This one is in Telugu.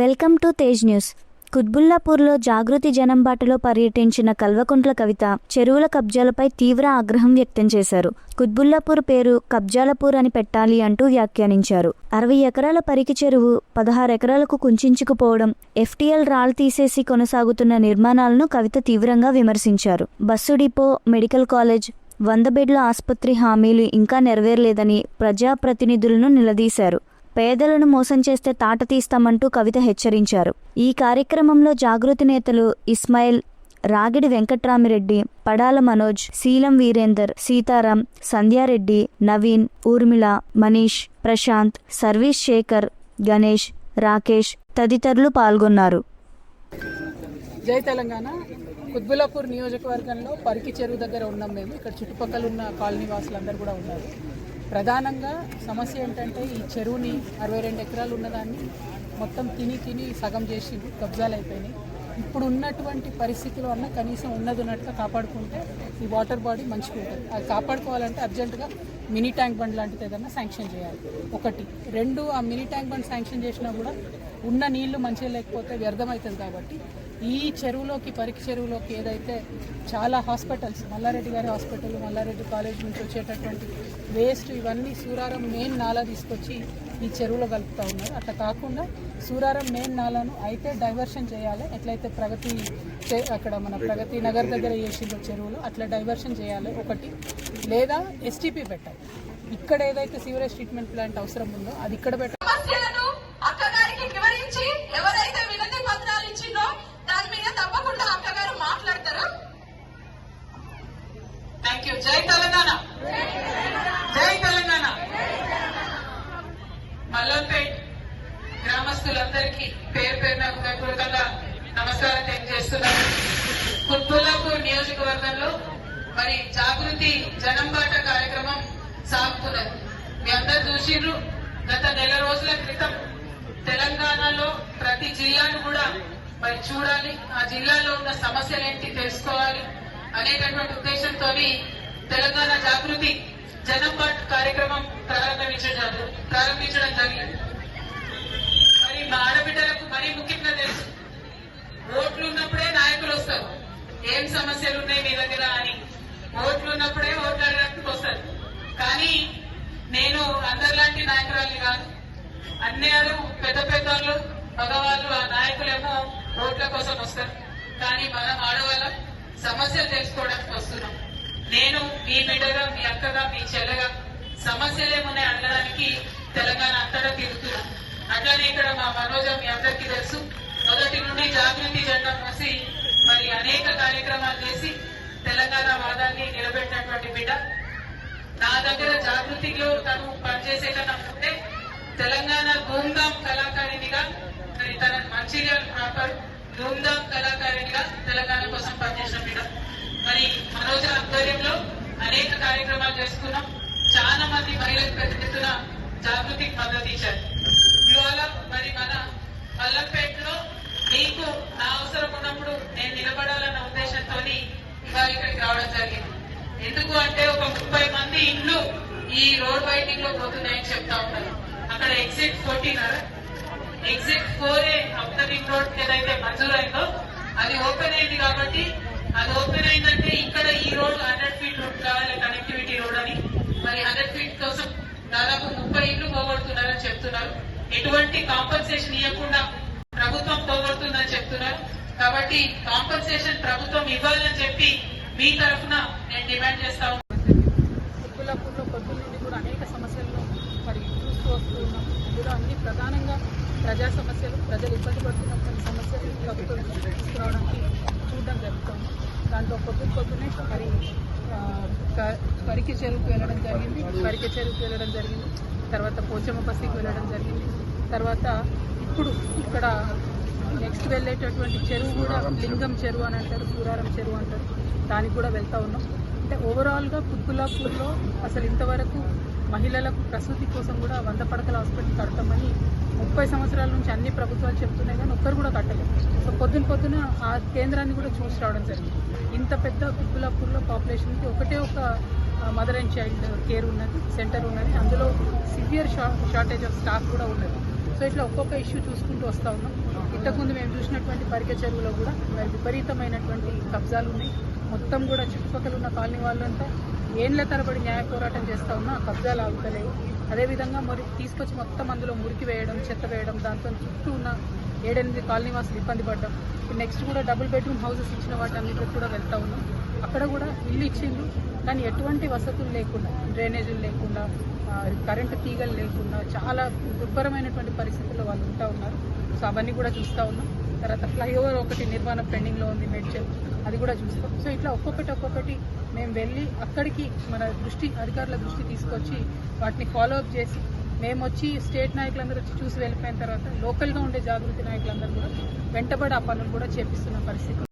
Welcome to Tej news. కుత్బుల్లాపూర్లో Jagruthi జనం బాటలో పర్యటించిన కల్వకుంట్ల కవిత చెరువుల కబ్జాలపై తీవ్ర ఆగ్రహం వ్యక్తం చేశారు. కుత్బుల్లాపూర్ పేరు కబ్జాలపూర్ అని పెట్టాలి అంటూ వ్యాఖ్యానించారు. అరవై ఎకరాల పరికి చెరువు పదహారు ఎకరాలకు కుంచుకుపోవడం ఎఫ్టీఎల్ రాళ్ళు తీసేసి కొనసాగుతున్న నిర్మాణాలను కవిత తీవ్రంగా విమర్శించారు. బస్సు డిపో మెడికల్ కాలేజ్ వంద బెడ్ల ఆసుపత్రి హామీలు ఇంకా నెరవేరలేదని ప్రజాప్రతినిధులను నిలదీశారు. పేదలను మోసం చేస్తే తాట తీస్తామంటూ కవిత హెచ్చరించారు. ఈ కార్యక్రమంలో జాగృతి నేతలు ఇస్మాయిల్ రాగిడి వెంకట్రామిరెడ్డి పడాల మనోజ్ శీలం వీరేందర్ సీతారాం సంధ్యారెడ్డి నవీన్ ఊర్మిళ మనీష్ ప్రశాంత్ సర్వీస్ శేఖర్ గణేష్ రాకేష్ తదితరులు పాల్గొన్నారు. జై తెలంగాణ. కుత్బులాపూర్ నియోజకవర్గంలో పరికి చెరువు దగ్గర ఉన్నాం మేము. ఇక్కడ చుట్టుపక్కల ఉన్న కాలనీ వాసులందరూ కూడా ఉన్నారు. ప్రధానంగా సమస్య ఏంటంటే ఈ చెరువుని అరవై రెండు ఎకరాలు ఉన్నదాన్ని మొత్తం తిని తిని సగం చేసి కబ్జాలు అయిపోయినాయి. ఇప్పుడు ఉన్నటువంటి పరిస్థితులు అన్న కనీసం ఉన్నది ఉన్నట్టుగా కాపాడుకుంటే ఈ వాటర్ బాడీ మంచిగా ఉంటుంది. అది కాపాడుకోవాలంటే అర్జెంటుగా మినీ ట్యాంక్ బండ్ లాంటిది ఏదైనా శాంక్షన్ చేయాలి. ఒకటి. రెండు ఆ మినీ ట్యాంక్ బండ్ శాంక్షన్ చేసినా కూడా ఉన్న నీళ్ళు మంచిగా లేకపోతే వ్యర్థమవుతుంది కాబట్టి ఈ చెరువులోకి పరికి చెరువులోకి ఏదైతే చాలా హాస్పిటల్స్ మల్లారెడ్డి గారి హాస్పిటల్ మల్లారెడ్డి కాలేజ్ నుంచి వచ్చేటటువంటి వేస్ట్ ఇవన్నీ సూరారం మెయిన్ నాలా తీసుకొచ్చి ఈ చెరువులో కలుపుతూ ఉన్నారు. అట్లా కాకుండా సూరారం మెయిన్ నాలను అయితే డైవర్షన్ చేయాలి. ఎట్లయితే ప్రగతి అక్కడ మన ప్రగతి నగర్ దగ్గర చేసిందో చెరువులు అట్లా డైవర్షన్ చేయాలి ఒకటి. లేదా ఎస్టీపీ పెట్టాలి. ఇక్కడ ఏదైతే సీవరేజ్ ట్రీట్మెంట్ ప్లాంట్ అవసరం ఉందో అది ఇక్కడ పెట్టాలి. నమస్కారం కుత్బుల్లాపూర్ నియోజకవర్గంలో మరి జాగృతి జనంబాట కార్యక్రమం సాగుతున్నది. మీ అందరు చూసిండ్రు గత నెల రోజుల క్రితం తెలంగాణలో ప్రతి జిల్లాను కూడా మరి చూడాలి ఆ జిల్లాలో ఉన్న సమస్యలు ఏంటి తెలుసుకోవాలి అనేటటువంటి ఉద్దేశంతో తెలంగాణ జాగృతి జనంబాట్ కార్యక్రమం ప్రారంభించడం ప్రారంభించడం జరిగింది. మరి మా ఆడబిడ్డలకు మరీ ముఖ్యంగా తెలుసు. ఓట్లు ఉన్నప్పుడే నాయకులు వస్తారు. ఏం సమస్యలు ఉన్నాయి మీ దగ్గర అని. ఓట్లు ఉన్నప్పుడే ఓట్లు అడగడానికి వస్తారు. కానీ నేను అందరిలాంటి నాయకురాలు కాదు. అన్యాలు పెద్ద పెద్దోళ్ళు మగవాళ్ళు ఆ నాయకులేమో ఓట్ల కోసం వస్తారు. కానీ మనం ఆడవాళ్ళం సమస్యలు తెలుసుకోవడానికి వస్తున్నాం. నేను మీ బిడ్డగా మీ అక్కగా మీ చెల్లగా సమస్యలేమున్నాయి అడగడానికి తెలంగాణ అంతటా తిరుగుతున్నాం. అట్లానే ఇక్కడ మా మనోజ మీ అందరికీ తెలుసు మొదటి నుండి జాగృతి జెండా మోసి మరి అనేక కార్యక్రమాలు చేసి తెలంగాణ వాదాన్ని నిలబెట్టినటువంటి బిడ్డ. నా దగ్గర జాగృతిలో తను పనిచేసే కన్నా ముందే తెలంగాణ ధూమ్ధామ్ కళాకారిణిగా మరి తన మంచిర్యాల ప్రాపర్ ధూమ్ధామ్ కళాకారిణిగా తెలంగాణ కోసం పనిచేసిన బిడ్డ. మరి మనోజ ఆధ్వర్యంలో అనేక కార్యక్రమాలు చేసుకున్నాం. చాలా మంది మహిళలకు పెద్ద ఎత్తున జాగృతికి మద్దతు ఇచ్చారు. ఇవాళ మరి మన మల్లంపేటలో నీకు నా అవసరం ఉన్నప్పుడు నేను నిలబడాలన్న రావడం జరిగింది. ఎందుకు అంటే ఒక ముప్పై మంది ఇండ్లు ఈ రోడ్ బైటింగ్లో పోతున్నాయని చెప్తా ఉంటారు. అక్కడ exit fourteen exit four A upcoming road ఏదైతే మంజూరు అయిందో అది ఓపెన్ అయింది కాబట్టి అది ఓపెన్ అయిందంటే ఇక్కడ ఈ రోడ్ హండ్రెడ్ ఫీట్ రోడ్ కావాలి కనెక్టివిటీ రోడ్ అని. మరి హండ్రెడ్ ఫీట్ కోసం దాదాపు ముప్పై ఇండ్లు పోగొడుతున్నారని చెప్తున్నారు. ఎటువంటి కాంపన్సేషన్ ఇవ్వకుండా ప్రభుత్వం పోగొడుతుందని చెప్తున్నారు. కాబట్టి కాంపన్సేషన్ ప్రభుత్వం ఇవ్వాలని చెప్పి మీ తరఫున నేను డిమాండ్ చేస్తా ఉన్నాను పొద్దు నుండి కూడా అనేక సమస్యలను మరి చూస్తూ వస్తూ ఉన్నాం. ఇందులో అన్ని ప్రధానంగా ప్రజా సమస్యలు ప్రజలు ఇబ్బంది పడుతున్నటువంటి సమస్యలు ప్రభుత్వం తీసుకురావడానికి చూడడం జరుగుతుంది. దాంట్లో పొద్దున పొద్దునే మరి క- పరికి చెరువుకు వెళ్ళడం జరిగింది. పరికి చెరువుకు వెళ్ళడం జరిగింది. తర్వాత పోచమ్మ బస్తికి వెళ్ళడం జరిగింది. తర్వాత ఇప్పుడు ఇక్కడ నెక్స్ట్ వెళ్ళేటటువంటి చెరువు కూడా లింగం చెరువు అని అంటారు సూరారం చెరువు అంటారు. దానికి కూడా వెళ్తూ ఉన్నాం. అంటే ఓవరాల్గా పుత్తులాపూర్లో అసలు ఇంతవరకు మహిళలకు ప్రసూతి కోసం కూడా వంద పడకల హాస్పిటల్ కడతామని ముప్పై సంవత్సరాల నుంచి అన్ని ప్రభుత్వాలు చెప్తున్నాయి కానీ ఒక్కరు కూడా కట్టలేదు. సో పొద్దున పొద్దున ఆ కేంద్రాన్ని కూడా చూసి రావడం జరిగింది. ఇంత పెద్ద కుత్బులాపూర్లో పాపులేషన్కి ఒకటే ఒక మదర్ అండ్ చైల్డ్ కేర్ ఉన్నది సెంటర్ ఉన్నది. అందులో సివియర్ షార్టేజ్ ఆఫ్ స్టాఫ్ కూడా ఉన్నది. సో ఇట్లా ఒక్కొక్క ఇష్యూ చూసుకుంటూ వస్తూ ఉన్నాం. ఇంతకుముందు మేము చూసినటువంటి పరిక చెరువులో కూడా మరి విపరీతమైనటువంటి కబ్జాలు ఉన్నాయి మొత్తం కూడా చుట్టుపక్కల ఉన్న కాలనీ వాళ్ళంతా ఏండ్ల తరబడి న్యాయ పోరాటం చేస్తూ ఉన్నా ఆ కబ్జాలు ఆగుతలేవు. అదేవిధంగా మరి తీసుకొచ్చి మొత్తం అందులో మురికి వేయడం చెత్త వేయడం దాంతో చుట్టూ ఉన్న ఏడెనిమిది కాలనీ వాసులు ఇబ్బంది పడ్డాం. నెక్స్ట్ కూడా డబుల్ బెడ్రూమ్ హౌసెస్ ఇచ్చిన వాటి అన్నింటికి కూడా వెళ్తా ఉన్నాం. అక్కడ కూడా ఇల్లు ఇచ్చిండ్రు. కానీ ఎటువంటి వసతులు లేకుండా డ్రైనేజీలు లేకుండా కరెంటు తీగలు లేకుండా చాలా దుర్భరమైనటువంటి పరిస్థితుల్లో వాళ్ళు ఉంటా ఉన్నారు. సో అవన్నీ కూడా చూస్తూ ఉన్నాం. తర్వాత ఫ్లైఓవర్ ఒకటి నిర్మాణం పెండింగ్లో ఉంది మెడ్చల్. అది కూడా చూస్తాం. సో ఇట్లా ఒక్కొక్కటి ఒక్కొక్కటి మేము వెళ్ళి అక్కడికి మన దృష్టి అధికారుల దృష్టి తీసుకొచ్చి వాటిని ఫాలో అప్ చేసి మేము వచ్చి స్టేట్ నాయకులందరూ వచ్చి చూసి వెళ్ళిపోయిన తర్వాత లోకల్గా ఉండే జాగృతి నాయకులందరూ కూడా వెంటబడి ఆ పనులు కూడా చేపిస్తున్న పరిస్థితి.